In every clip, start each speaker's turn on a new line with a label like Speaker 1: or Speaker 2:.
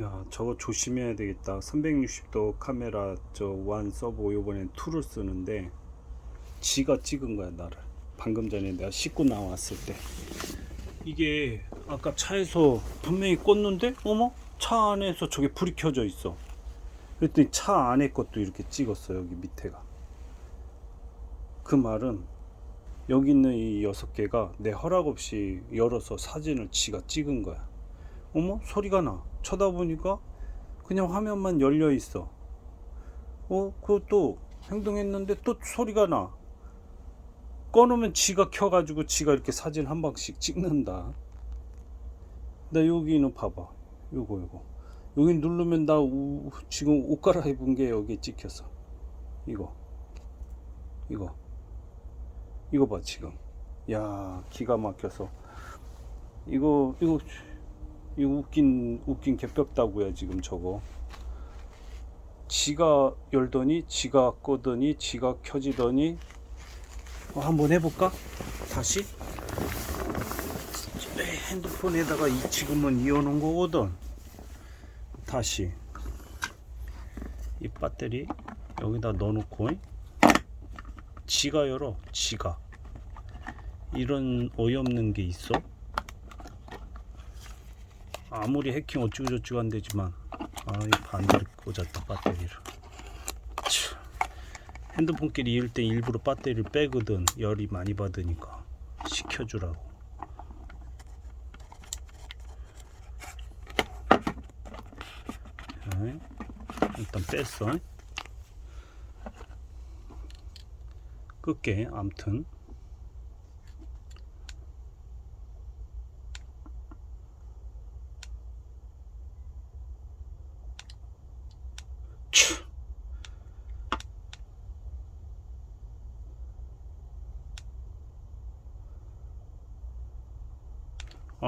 Speaker 1: 야 저거 조심해야 되겠다. 360도 카메라 저 완 서브 요번엔 2를 쓰는데 지가 찍은 거야 나를. 방금 전에 내가 씻고 나왔을 때. 이게 아까 차에서 분명히 꽂는데? 어머? 차 안에서 저게 불이 켜져 있어. 그랬더니 차 안에 것도 이렇게 찍었어 여기 밑에가. 그 말은 여기 있는 이 여섯 개가 내 허락 없이 열어서 사진을 지가 찍은 거야. 어머? 소리가 나 쳐다보니까 그냥 화면만 열려 있어. 어 그것도 행동했는데 또 소리가 나. 꺼놓으면 지가 켜가지고 지가 이렇게 사진 한 방씩 찍는다. 나 여기는 봐봐. 요거 요거. 여기 누르면 나 우- 지금 옷 갈아입은 게 여기 찍혔어 이거. 이거. 이거 봐 지금. 야 기가 막혀서. 이거 이거 이거 웃긴 웃긴 개벽다구야 지금 저거. 지가 열더니 지가 끄더니 지가 켜지더니. 어, 한번 해볼까? 다시? 에, 핸드폰에다가 이 지금은 이어놓은 거거든. 다시. 이 배터리 여기다 넣어놓고. 지가 열어 지가. 이런 어이없는 게 있어 아무리 해킹 어쩌고저쩌고 한대지만 아이 반대로 꽂았다 배터리를. 참, 핸드폰끼리 이을 때 일부러 배터리를 빼거든. 열이 많이 받으니까. 식혀주라고. 자, 일단 뺐어. 끌게 암튼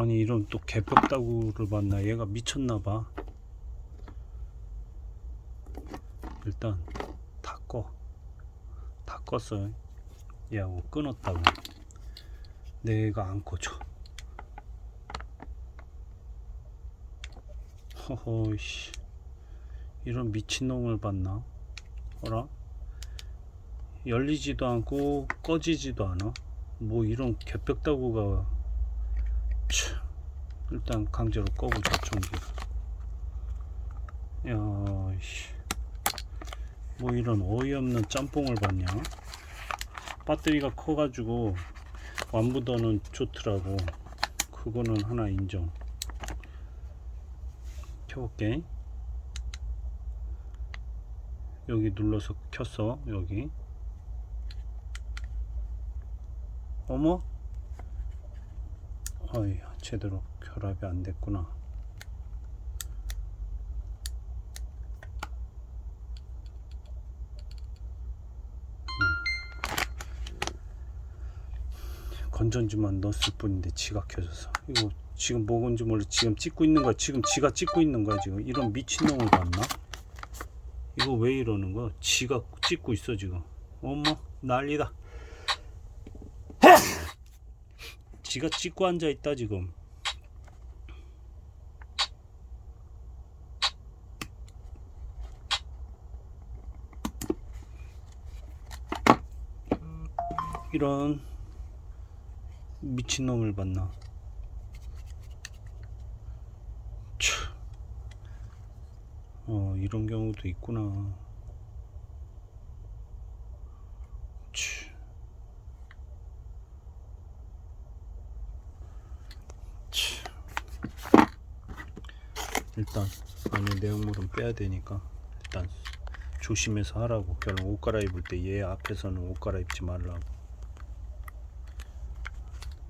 Speaker 1: 아니 이런 또 개벽다구를 만나? 얘가 미쳤나봐. 일단 다 꺼. 다 껐어요. 야뭐 끊었다고. 내가 안 꺼져. 허허이씨. 이런 미친놈을 봤나? 어라? 열리지도 않고 꺼지지도 않아? 뭐 이런 개벽다구가 참, 일단 강제로 꺼보자 전기를 야씨. 뭐 이런 어이없는 짬뽕을 봤냐? 배터리가 커가지고 완부더는 좋더라고. 그거는 하나 인정. 켜볼게. 여기 눌러서 켰어 여기. 어머 어이 제대로 결합이 안 됐구나. 건전지만 넣었을 뿐인데 지가 켜져서. 이거 지금 뭐건지 몰라. 지금 찍고 있는 거야. 지금 지가 찍고 있는 거야 지금. 이런 미친놈을 봤나? 이거 왜 이러는 거야? 지가 찍고 있어 지금. 어머 난리다 지가 찍고 앉아 있다 지금. 이런 미친놈을 봤나. 참. 어 이런 경우도 있구나 일단 안에 내용물은 빼야 되니까 일단 조심해서 하라고. 결국 옷 갈아입을 때 얘 앞에서는 옷 갈아입지 말라고